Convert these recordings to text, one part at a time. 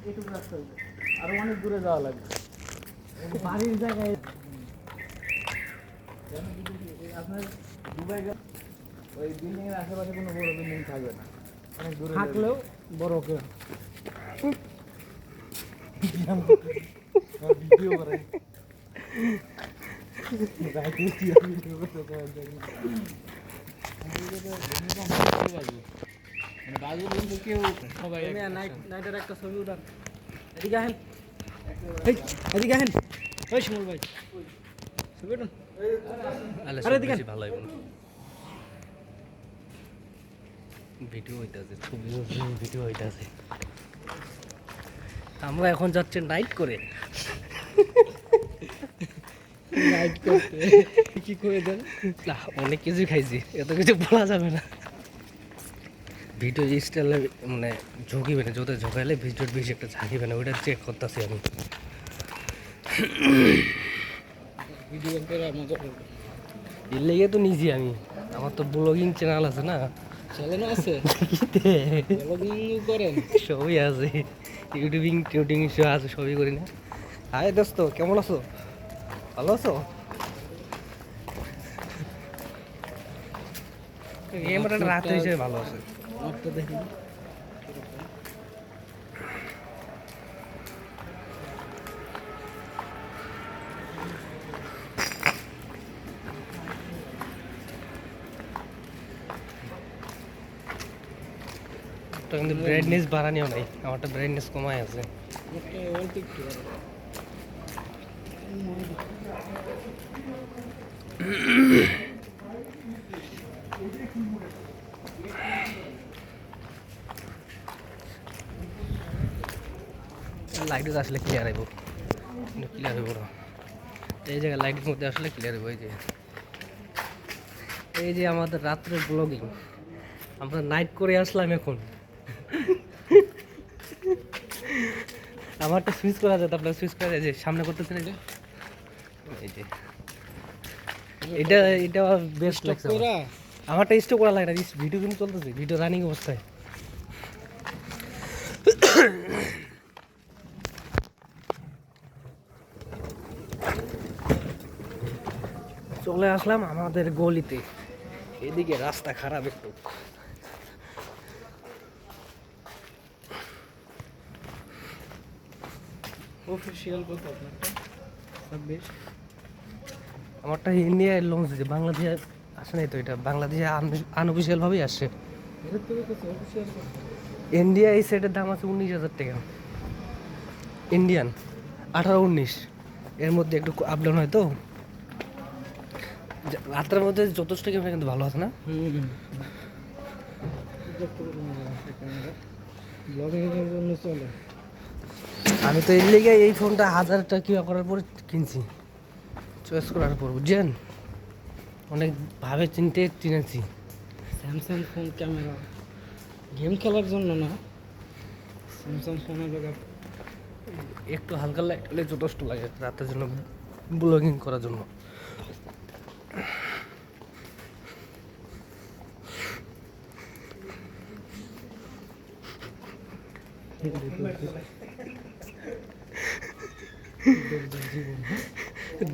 এটুকু রাস্তা। আরও অনেক দূরে যাওয়া লাগবে। বাড়ির জায়গায় আপনার দুবাই গেলে ওই বিল্ডিং এর আশেপাশে কোনো বড় বিল্ডিং থাকবে না। অনেক দূরে থাকলেও বড় কেউ ভিডিও করে নাইটের একটা ছবি উঠান। এদিকে আহেন। এই, এদিকে আহেন। ওই শিমুল ভাই। ছবি উঠান। আরে এদিকে ভালো হবে ভিডিও হইতাছে ছবি ভিডিও হইতাছে। আমরা এখন যাচ্ছি নাইট করে। নাইট করতে। কি করে দেন? না অনেক কিছু খাইছি এত কিছু বলা যাবে না। ভিডিও স্টাইলে মানে ঝুঁকিবে না যত ঝোঁকাইলে ভিডিওর বেশি একটা ঝাঁকিবে না ওইটা চেক করতেছি আমি। ভিডিও এর লেগে তো নিজে আমি। আমার তো ব্লগিং চ্যানেল আছে না। চ্যানেল আছে? ব্লগিং করেন? সবই আছে। ইউটিউবিং টিউটিং সব আছে সবই করি না। হাই দোস্ত কেমন আছো? ভালো আছো? ক্যামেরাটা রাতে হিসেবে ভালো আছে। তো কিন্তু ব্রাইটনেস বাড়ানিও নাই আমারটা ব্রাইটনেস কমাই আছে আমারটা লাইটও আসলে ক্লিয়ার হইব ক্লিয়ার হইব না এই জায়গায় লাইটের মধ্যে আসলে ক্লিয়ার হইব এই যে। এই যে আমাদের রাত্রে ব্লগিং আমরা নাইট করে আসলাম এখন। আমারটা সুইচ করা যায় আপনার সুইচ করা যায় যে সামনে করতেছেন এই যে। এই যে। এটা এটা বেস্ট লাগছে আমারটা স্টপ করা লাগে না ভিডিও কিন্তু চলতেছে ভিডিও রানিং অবস্থায়। চলে আসলাম আমাদের গলিতে। এদিকে রাস্তা খারাপ একটু। অফিসিয়াল কত আপনারটা? ছাব্বিশ। আমারটা ইন্ডিয়ায় লঞ্চ দিয়েছে বাংলাদেশে আসে নাই তো এটা? বাংলাদেশে আনঅফিসিয়াল ভাবেই আসছে ইন্ডিয়া এই সেটের দাম আছে উনিশ হাজার টাকা। ইন্ডিয়ান আঠারো উনিশ। এর মধ্যে একটু আপ ডাউন হয় তো? রাত্রের মধ্যে যথেষ্ট ক্যামেরা কিন্তু ভালো আছে না? আমি তো এর লেগে এই ফোনটা হাজার টাকা করার পর কিনছি। চয়েস করার পর বুঝছেন? অনেক ভাবে চিনতে চিনেছি। স্যামসাং ফোন ক্যামেরা গেম খেলার জন্য না। স্যামসাং ফোনের জায়গা একটু হালকা লাইট হলে যথেষ্ট লাগে রাতের জন্য ব্লগিং করার জন্য।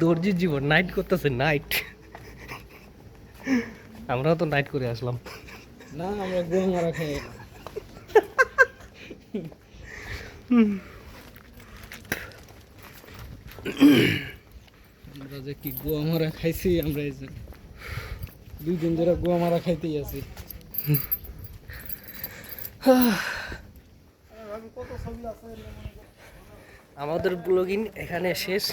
দর্জির জীবন নাইট করতেছে নাইট আমরাও তো নাইট করে আসলাম। না আমরা গোয়া মারা খাই আমরা যে কি গোয়া মারা খাইছি আমরা এই যে দুই দিন ধরে গোয়া মারা খাইতেই আছি। আমাদের ব্লগিং এখানে শেষ।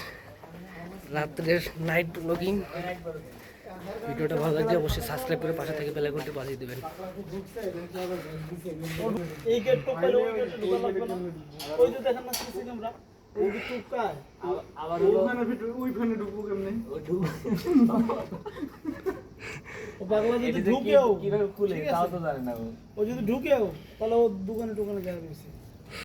রাত্রের নাইট ব্লগিং ভিডিওটা ভালো লাগলে অবশ্যই সাবস্ক্রাইব করে পাশে থেকে বেলা ঘন্টি বাজিয়ে দেবেন। এই গেট টোকালে ওই গেট ঢোকা লাগবে না। ওই যে দেখেন না ওই আবার ভিতরে ওইখানে ঢুকবো কেমনে? ও পাগলা যদি ঢুকেও কীভাবে খুলে? তাও তো জানে না ও। যদি ঢুকেও তাহলে ও দোকানে টোকানে গেছে